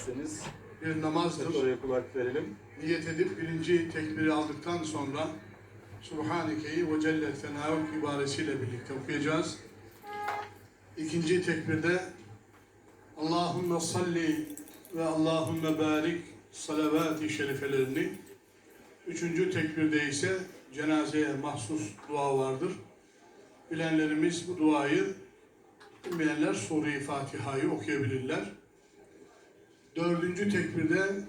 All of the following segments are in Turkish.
isterseniz bir namazdır. oraya kulak verelim. Niyet edip birinci tekbiri aldıktan sonra Subhaneke'yi ve Celle Senavuk ibaresiyle birlikte okuyacağız. İkinci tekbirde Allahümme salli ve Allahümme barik salavat-ı şerifelerini Üçüncü tekbirde ise cenazeye mahsus dua vardır. Bilenlerimiz bu duayı, bilmeyenler Sure-i Fatiha'yı okuyabilirler. Dördüncü tekbirde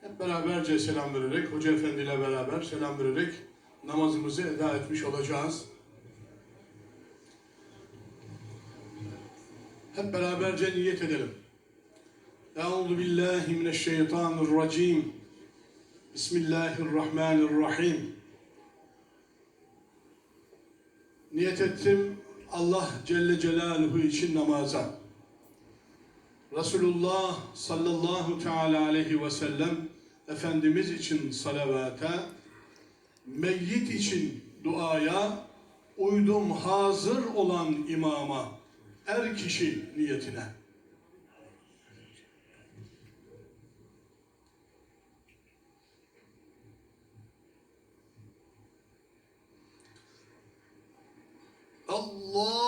hep beraberce selam vererek, Hoca Efendi ile beraber selam vererek namazımızı eda etmiş olacağız. Hep beraberce niyet edelim. Euzu billahi mineşşeytanirracim. Bismillahirrahmanirrahim. Niyet ettim Allah Celle Celaluhu için namaza. Resulullah sallallahu teala aleyhi ve sellem Efendimiz için salavata, meyyit için duaya, uydum hazır olan imama, er kişi niyetine. Allahu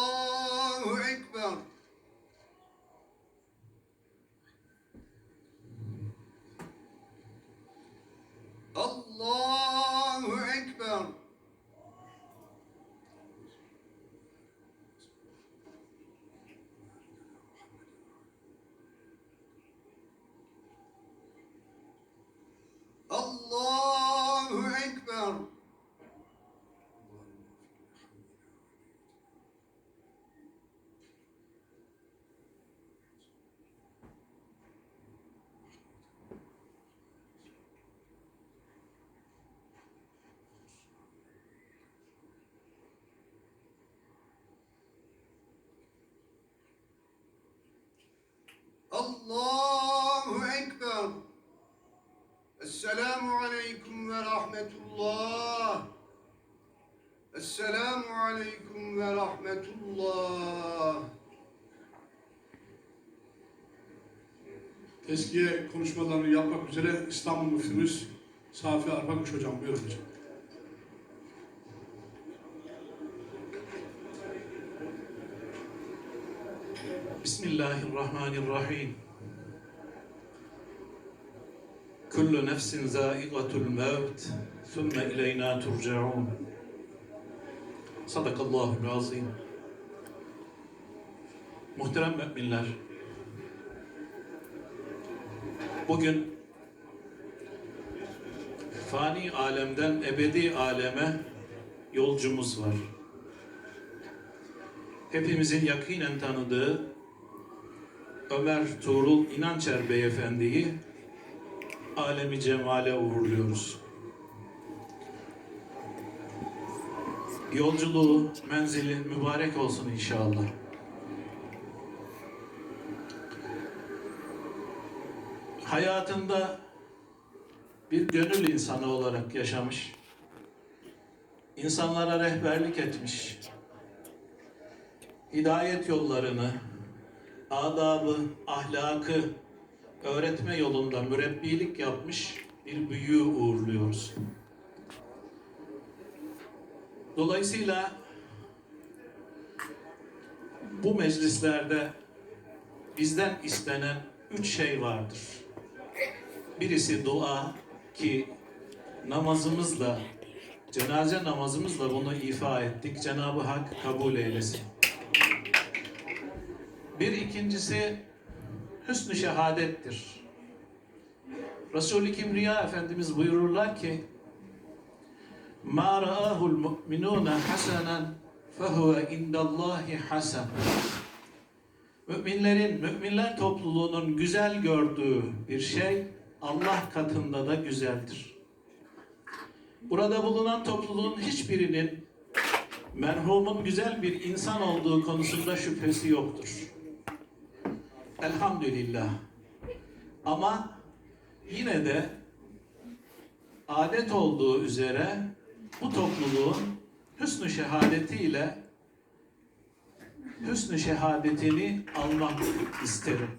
Allah! Rahmetullah. Esselamu Aleyküm ve Rahmetullah. Teskiye konuşmalarını yapmak üzere İstanbul Müftümüz Safi Arpakuş Hocam buyurun hocam. Bismillahirrahmanirrahim. Kullu nefsin zâigatul mevt, thumme ileyna turcaun. Sadakallahul azim. Muhterem müminler, bugün fani alemden ebedi aleme yolcumuz var. Hepimizin yakinen tanıdığı Ömer Tuğrul İnançer Beyefendi'yi alemi cemale uğurluyoruz. Yolculuğu, menzili mübarek olsun inşallah. Hayatında bir gönül insanı olarak yaşamış, insanlara rehberlik etmiş, hidayet yollarını, adabı, ahlakı öğretme yolunda mürebbilik yapmış bir büyüğü uğurluyoruz. Dolayısıyla bu meclislerde bizden istenen üç şey vardır. Birisi dua ki namazımızla, cenaze namazımızla bunu ifa ettik. Cenab-ı Hak kabul eylesin. Bir ikincisi hüsnü şehadettir. Resul-i Kibriya Efendimiz buyururlar ki مَا رَآهُ الْمُؤْمِنُونَ حَسَنًا فَهُوَ اِنْدَ اللّٰهِ حَسَنًا Müminlerin, müminler topluluğunun güzel gördüğü bir şey Allah katında da güzeldir. Burada bulunan topluluğun hiçbirinin merhumun güzel bir insan olduğu konusunda şüphesi yoktur. Elhamdülillah. Ama yine de adet olduğu üzere bu topluluğun hüsnü şehadetiyle hüsnü şehadetini almak isterim.